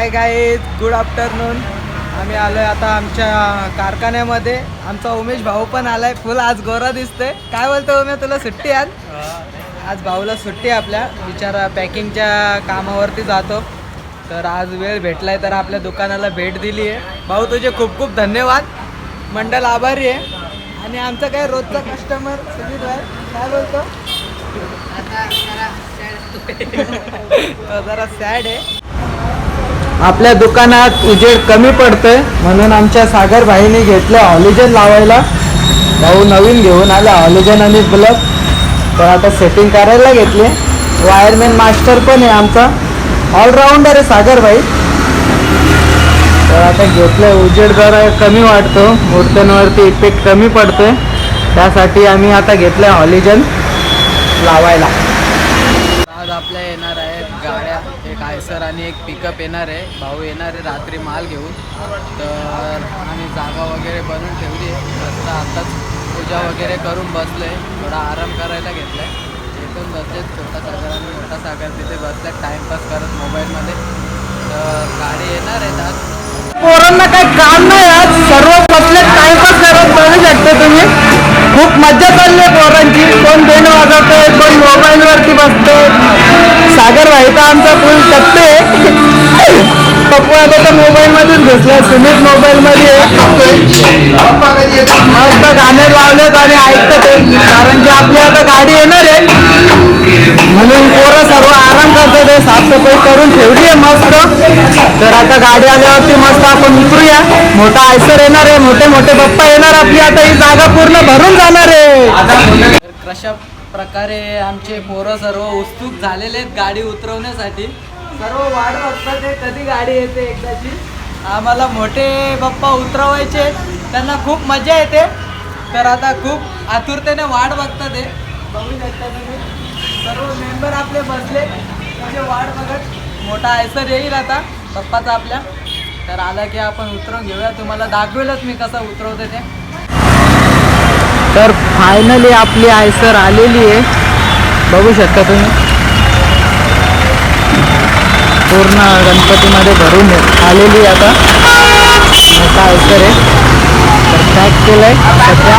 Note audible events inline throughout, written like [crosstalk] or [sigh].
Hi guys good afternoon आम्ही आलोय आता आमच्या कारखान्यामध्ये. आमचा उमेश भाऊ पण आलाय. फुल आज गोरा दिसतोय. काय बोलतो उमे तुला सुट्टी आज? आज भाऊला सुट्टी आहे आपल्या. बिचारा पॅकिंगच्या कामावरती जातो. तर आज वेळ भेटलाय तर आपल्या दुकानाला भेट दिली आहे. भाऊ तुझे खूप खूप धन्यवाद. मंडळ आभारी आहे. आणि आमचा काय रोजचा कस्टमर सुजित भाई काय बोलतो? जरा सॅड आहे. [laughs] आपल्या दुकानात उजेड कमी पडतोय म्हणून आमच्या सागर भाईने घेतलं ऑलिजन लावायला. भाऊ नवीन घेऊन आला ऑलिजन आणि बल्ब तर आता सेटिंग करायला घेतले. वायरमॅन मास्टर पण आहे आमचा. ऑलराऊंडर आहे सागर भाई. तर आता घेतलं उजेड जरा कमी वाटतो. मूर्त्यांवरती इफेक्ट कमी पडतोय. त्यासाठी आम्ही आता घेतलं ऑलिजन लावायला. आज आपल्या येणार आहेत गाड्या आणि एक पिकअप येणार आहे. भाऊ येणार आहे. रात्री माल घेऊन. तर आम्ही जागा वगैरे बनवून ठेवली आहे. रस्ता आत्ताच पूजा वगैरे करून बसलो आहे थोडा आराम करायला घेतला आहे इथून बसले छोटा सागर आणि मोठा सागर तिथे बसले टाईमपास करत मोबाईलमध्ये तर गाडी येणार आहे आज. पोरांना काही काम नाही आज? कोण दोन वाजवते कोण मोबाईल वरती बसतोय सागर व्हायचा आमचा फुल टप्पे. पप्पू आता तर मोबाईल मध्येच घुसला सुमित मोबाईल मध्ये मस्त गाणे लावलेत आणि ऐकतात कारण की आपली आता गाडी येणार आहे. म्हणून पोरं सर्व आराम करतात ते साफसफाई करून ठेवली आहे मस्त. तर आता गाडी आल्यावरती मस्त आपण उतरूया. मोठा आयसर येणार आहे. मोठे मोठे पप्पा येणार. आपली आता ही जागा पूर्ण भरून जाणार आहे. कशा प्रकारे आमचे पोरं सर्व उत्सुक झालेले आहेत गाडी उतरवण्यासाठी. सर्व वाट बघतात ते कधी गाडी येते एकदाची. आम्हाला मोठे पप्पा उतरवायचे त्यांना खूप मजा येते. तर आता खूप आतुरतेने वाट बघतात ते. बघू शकता तुम्ही. सर्व मेंबर आपले बसले. म्हणजे वाट बघत. मोठा आयसर येईल आता. पप्पाचा आपल्या. तर आला की आपण उतरवून घेऊया. तुम्हाला दाखवेलच मी कसं उतरवते ते. तर फायनली आपली आयसर आलेली आहे. बघू शकता तुम्ही. पूर्ण गणपतीमध्ये भरून आलेली आहे आता. मोठा आयसर आहे. तर पॅक केलं आहे सध्या.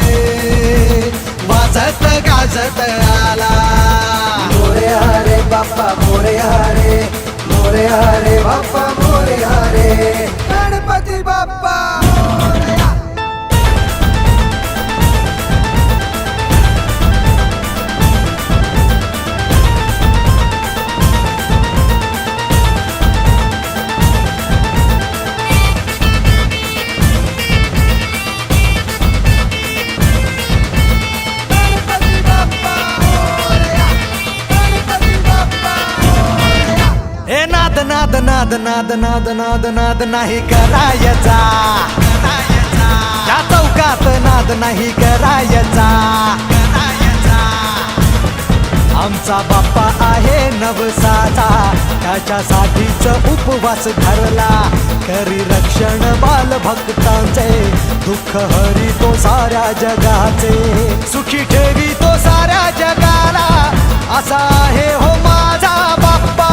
वाजत गाजत आला. मोरे हरे बाप्पा मोरे हरे मोरे हरे बाप्पा मोरे नाद नाद नाद नाद नाद नाही करायचा. या चौकात नाद नाही करायचा. आमचा बाप्पा आहे नवसाचा. त्याच्यासाठीच उपवास धरला. करी रक्षण बाल भक्तांचे दुःख हरी तो साऱ्या जगाचे. सुखी ठेवी तो साऱ्या जगाला. असा आहे हो माझा बाप्पा.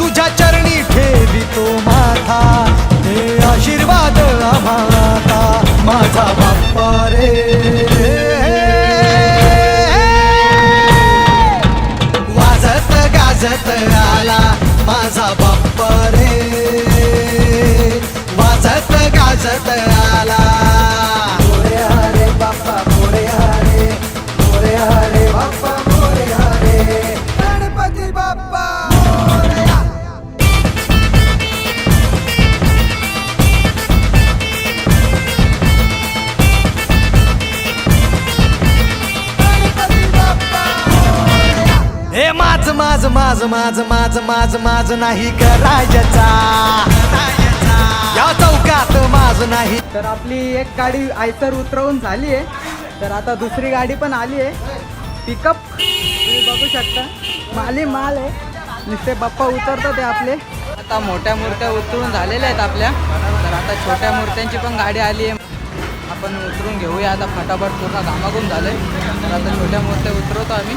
तुझ्या चरणी ठेव. वाजत आला माझा बाप्पा रे. वाजत गाजत माझ माझ माझ माझ माझ नाही करायचा. या चौकात माझ नाही. तर आपली एक गाडी आयसर उतरवून झाली आहे. तर आता दुसरी गाडी पण आली आहे. पिकअप तुम्ही बघू शकता. माली माल आहे. नुसते बाप्पा उतरतात ते आपले. आता मोठ्या मूर्त्या उतरून झालेल्या आहेत आपल्या. तर आता छोट्या मूर्त्यांची पण गाडी आली आहे. आपण उतरून घेऊया आता फटाफट. पूर्ण घामाघूम झाले तर आता छोट्या मूर्त्या उतरवतो आम्ही.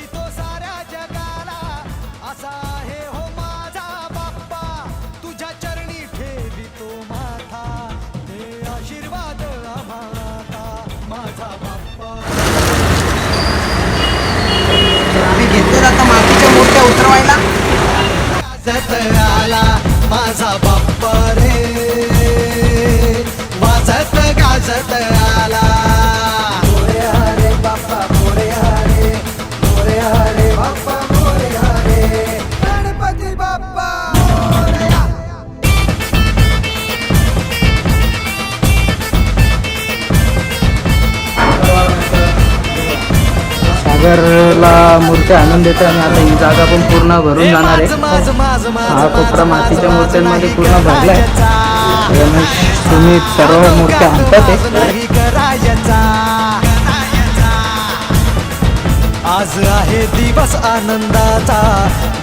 मातीच्या उतरवायला. माझा बाप्पा रे. सागरला मूर्त्या आणून देतो आणि आता ही जागा पण पूर्ण भरून जाणार आहे. हा कोपरा मातीच्या मूर्त्यांमध्ये पूर्ण भरलाय. रमेश सुमित सर्व मूर्त्या आणतात आहे आज आहे दिवस आनंदाचा.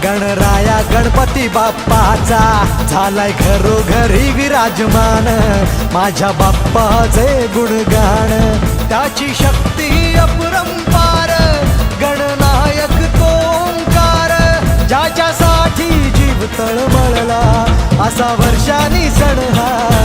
गणराया गणपती बाप्पाचा. झालाय घरोघरी विराजमान. माझ्या बाप्पाचे गुणगान. त्याची शक्ती अपरंपार तळमळला असा वर्षानी सण हा.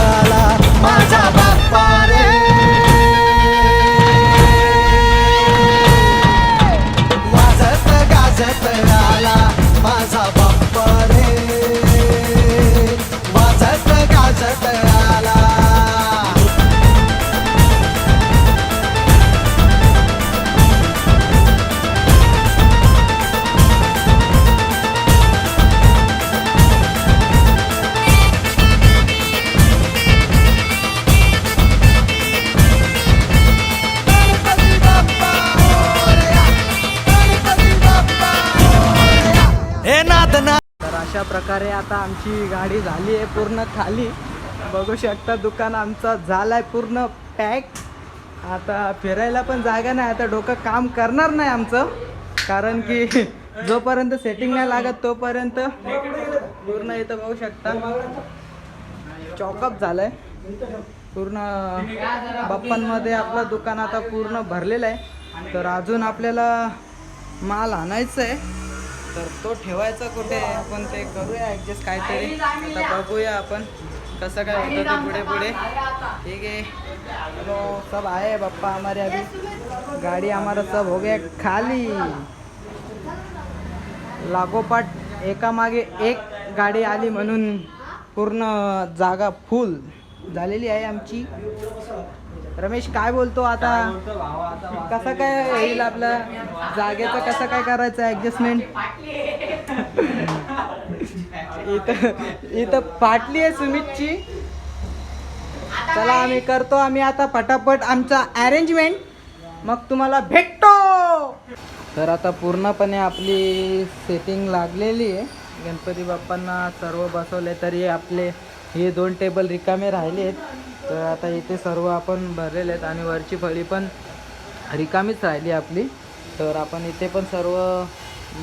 हे तर अशा प्रकारे आता आमची गाडी झाली आहे पूर्ण खाली बघू शकता दुकान आमचा झालाय पूर्ण पॅक. आता फिरायला पण जागा नाही आता डोकं काम करणार नाही आमचं. कारण की जोपर्यंत सेटिंग नाही लागत तोपर्यंत पूर्ण इथं बघू शकता. चॉकअप झालंय. पूर्ण बाप्पांमध्ये आपलं दुकान आता पूर्ण भरलेलं आहे. तर अजून आपल्याला माल आणायचं आहे. तर तो ठेवायचा कुठे आपण ते करूया ॲडजस्ट काहीतरी. आता बघूया आपण कसं काय होतं ते पुढे पुढे. ठीक आहे. हॅलो सब आहे बाप्पा हमारे अभी. गाडी आम्हाला सब हो गया खाली. लागोपाठ एकामागे एक गाडी आली म्हणून पूर्ण जागा फुल झालेली आहे आमची. रमेश काय बोलतो आता? कसं काय होईल आपलं? जागेचं कसं काय करायचं ॲडजस्टमेंट इथं इथं फाटली आहे सुमितची. चला आम्ही करतो आम्ही आता पटापट आमचा अरेंजमेंट मग तुम्हाला भेटतो! तर आता पूर्णपणे आपली सेटिंग लागलेली आहे. गणपती बाप्पांना सर्व बसवले तरी आपले हे दोन टेबल रिकामे राहिले आहेत. तर आता इथे सर्व आपण भरलेले आहेत आणि वरची फळी पण रिकामीच राहिली आपली. तर आपण इथे पण सर्व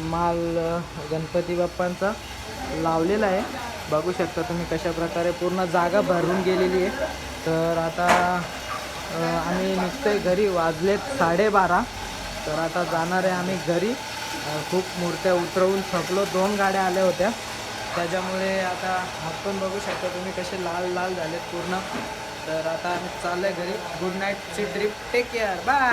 माल गणपती बाप्पांचा लावलेला आहे. बघू शकता तुम्ही कशा प्रकारे पूर्ण जागा भरून गेलेली आहे. तर आता आम्ही निघतोय घरी वाजलेत साडेबारा. तर आता जाणार आहे आम्ही घरी. खूप मूर्त्या उतरवून थकलो. दोन गाड्या आल्या होत्या. त्याच्यामुळे आता हात पण बघू शकता तुम्ही कसे लाल लाल झालेत पूर्ण. तर आता आम्ही चाललो आहे घरी गुड नाईटची ट्रिप टेक केअर बाय